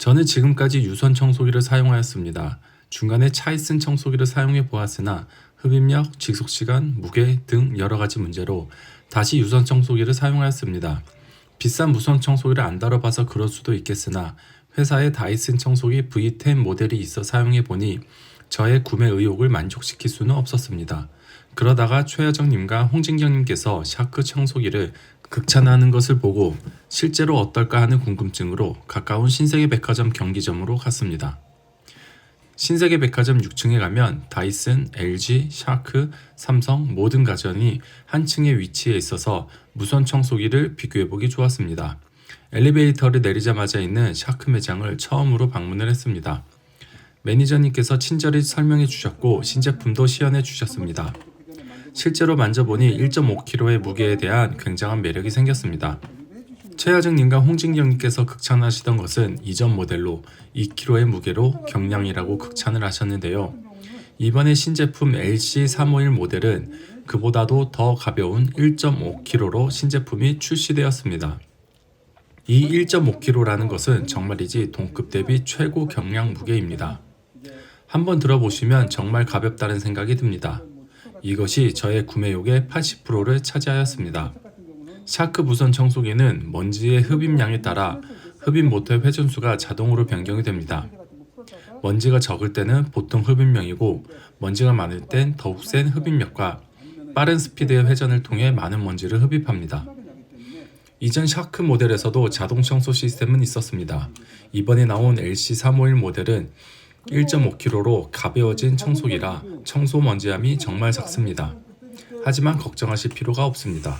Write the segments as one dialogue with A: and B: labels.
A: 저는 지금까지 유선 청소기를 사용하였습니다. 중간에 차이슨 청소기를 사용해 보았으나 흡입력, 직속시간, 무게 등 여러 가지 문제로 다시 유선 청소기를 사용하였습니다. 비싼 무선 청소기를 안 다뤄봐서 그럴 수도 있겠으나 회사에 다이슨 청소기 V10 모델이 있어 사용해 보니 저의 구매 의욕을 만족시킬 수는 없었습니다. 그러다가 최여정님과 홍진경님께서 샤크 청소기를 극찬하는 것을 보고 실제로 어떨까 하는 궁금증으로 가까운 신세계 백화점 경기점으로 갔습니다. 신세계 백화점 6층에 가면 다이슨, LG, 샤크, 삼성 모든 가전이 한 층에 위치해 있어서 무선 청소기를 비교해보기 좋았습니다. 엘리베이터를 내리자마자 있는 샤크 매장을 처음으로 방문을 했습니다. 매니저님께서 친절히 설명해 주셨고 신제품도 시연해 주셨습니다. 실제로 만져보니 1.5kg의 무게에 대한 굉장한 매력이 생겼습니다. 최하정님과 홍진경님께서 극찬하시던 것은 이전 모델로 2kg의 무게로 경량이라고 극찬을 하셨는데요. 이번에 신제품 LC351 모델은 그보다도 더 가벼운 1.5kg로 신제품이 출시되었습니다. 이 1.5kg라는 것은 정말이지 동급 대비 최고 경량 무게입니다. 한번 들어보시면 정말 가볍다는 생각이 듭니다. 이것이 저의 구매욕의 80%를 차지하였습니다. 샤크 무선 청소기는 먼지의 흡입량에 따라 흡입 모터의 회전수가 자동으로 변경이 됩니다. 먼지가 적을 때는 보통 흡입력이고 먼지가 많을 땐 더욱 센 흡입력과 빠른 스피드의 회전을 통해 많은 먼지를 흡입합니다. 이전 샤크 모델에서도 자동 청소 시스템은 있었습니다. 이번에 나온 LC351 모델은 1.5kg로 가벼워진 청소기라 청소 먼지함이 정말 작습니다. 하지만 걱정하실 필요가 없습니다.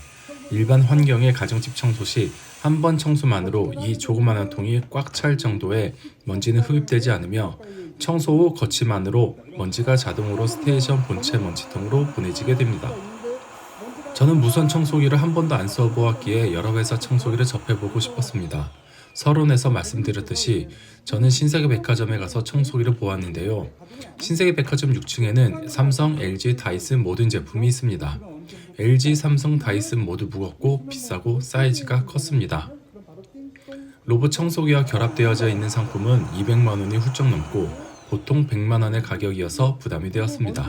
A: 일반 환경의 가정집 청소 시 한 번 청소만으로 이 조그마한 통이 꽉 찰 정도의 먼지는 흡입되지 않으며 청소 후 거치만으로 먼지가 자동으로 스테이션 본체 먼지통으로 보내지게 됩니다. 저는 무선 청소기를 한 번도 안 써보았기에 여러 회사 청소기를 접해보고 싶었습니다. 서론에서 말씀드렸듯이 저는 신세계 백화점에 가서 청소기를 보았는데요. 신세계 백화점 6층에는 삼성, LG, 다이슨 모든 제품이 있습니다. LG, 삼성, 다이슨 모두 무겁고 비싸고 사이즈가 컸습니다. 로봇 청소기와 결합되어져 있는 상품은 200만 원이 훌쩍 넘고 보통 100만 원의 가격이어서 부담이 되었습니다.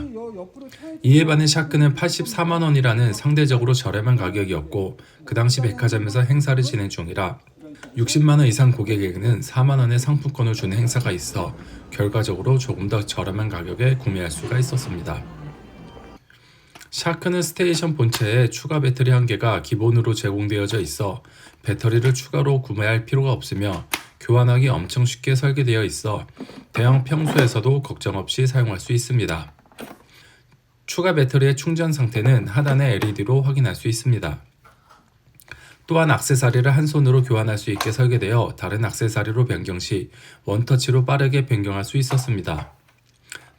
A: 이에 반해 샤크는 84만 원이라는 상대적으로 저렴한 가격이었고 그 당시 백화점에서 행사를 진행 중이라 60만 원 이상 고객에게는 4만 원의 상품권을 주는 행사가 있어 결과적으로 조금 더 저렴한 가격에 구매할 수가 있었습니다. 샤크는 스테이션 본체에 추가 배터리 한 개가 기본으로 제공되어져 있어 배터리를 추가로 구매할 필요가 없으며 교환하기 엄청 쉽게 설계되어 있어 대형 평소에서도 걱정 없이 사용할 수 있습니다. 추가 배터리의 충전 상태는 하단의 LED로 확인할 수 있습니다. 또한 악세사리를 한 손으로 교환할 수 있게 설계되어 다른 악세사리로 변경 시 원터치로 빠르게 변경할 수 있었습니다.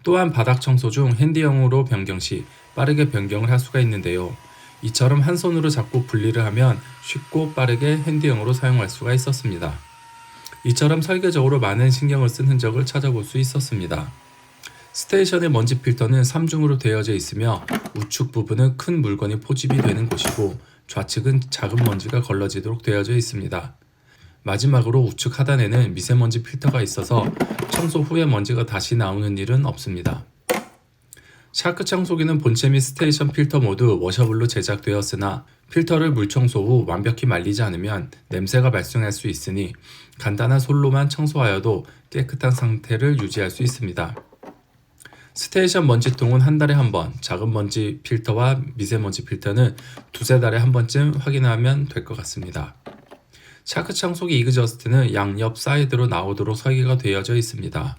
A: 또한 바닥 청소 중 핸디형으로 변경 시 빠르게 변경을 할 수가 있는데요. 이처럼 한 손으로 잡고 분리를 하면 쉽고 빠르게 핸디형으로 사용할 수가 있었습니다. 이처럼 설계적으로 많은 신경을 쓴 흔적을 찾아볼 수 있었습니다. 스테이션의 먼지 필터는 3중으로 되어져 있으며 우측 부분은 큰 물건이 포집이 되는 곳이고 좌측은 작은 먼지가 걸러지도록 되어져 있습니다. 마지막으로 우측 하단에는 미세먼지 필터가 있어서 청소 후에 먼지가 다시 나오는 일은 없습니다. 샤크 청소기는 본체 및 스테이션 필터 모두 워셔블로 제작되었으나 필터를 물 청소 후 완벽히 말리지 않으면 냄새가 발생할 수 있으니 간단한 솔로만 청소하여도 깨끗한 상태를 유지할 수 있습니다. 스테이션 먼지통은 한 달에 한 번, 작은 먼지 필터와 미세먼지 필터는 두세 달에 한 번쯤 확인하면 될 것 같습니다. 샤크 청소기 이그저스트는 양옆 사이드로 나오도록 설계가 되어져 있습니다.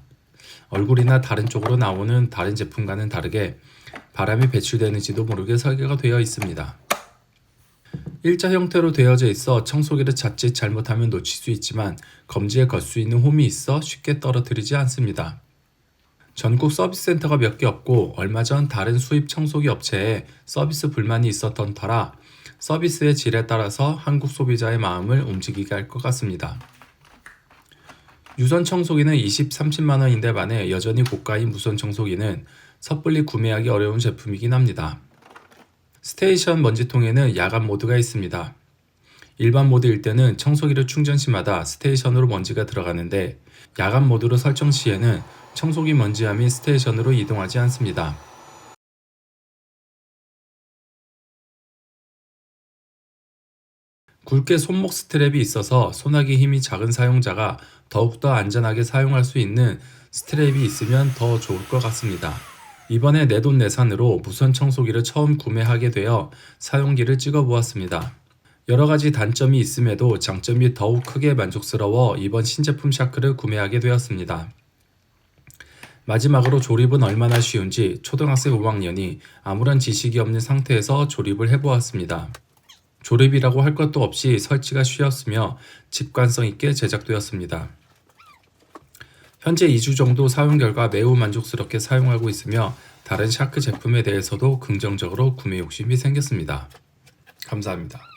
A: 얼굴이나 다른 쪽으로 나오는 다른 제품과는 다르게 바람이 배출되는지도 모르게 설계가 되어 있습니다. 일자 형태로 되어져 있어 청소기를 자칫 잘못하면 놓칠 수 있지만 검지에 걸 수 있는 홈이 있어 쉽게 떨어뜨리지 않습니다. 전국 서비스 센터가 몇 개 없고 얼마 전 다른 수입 청소기 업체에 서비스 불만이 있었던 터라 서비스의 질에 따라서 한국 소비자의 마음을 움직이게 할 것 같습니다. 유선 청소기는 20, 30만 원인데 반해 여전히 고가인 무선 청소기는 섣불리 구매하기 어려운 제품이긴 합니다. 스테이션 먼지통에는 야간 모드가 있습니다. 일반 모드일 때는 청소기를 충전 시마다 스테이션으로 먼지가 들어가는데 야간 모드로 설정 시에는 청소기 먼지함이 스테이션으로 이동하지 않습니다. 굵게 손목 스트랩이 있어서 소나기 힘이 작은 사용자가 더욱더 안전하게 사용할 수 있는 스트랩이 있으면 더 좋을 것 같습니다. 이번에 내돈내산으로 무선 청소기를 처음 구매하게 되어 사용기를 찍어 보았습니다. 여러 가지 단점이 있음에도 장점이 더욱 크게 만족스러워 이번 신제품 샤크를 구매하게 되었습니다. 마지막으로 조립은 얼마나 쉬운지 초등학생 5학년이 아무런 지식이 없는 상태에서 조립을 해보았습니다. 조립이라고 할 것도 없이 설치가 쉬웠으며 직관성 있게 제작되었습니다. 현재 2주 정도 사용 결과 매우 만족스럽게 사용하고 있으며 다른 샤크 제품에 대해서도 긍정적으로 구매 욕심이 생겼습니다. 감사합니다.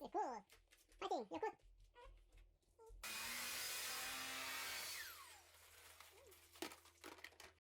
B: 나이스 굿 파이팅 야굿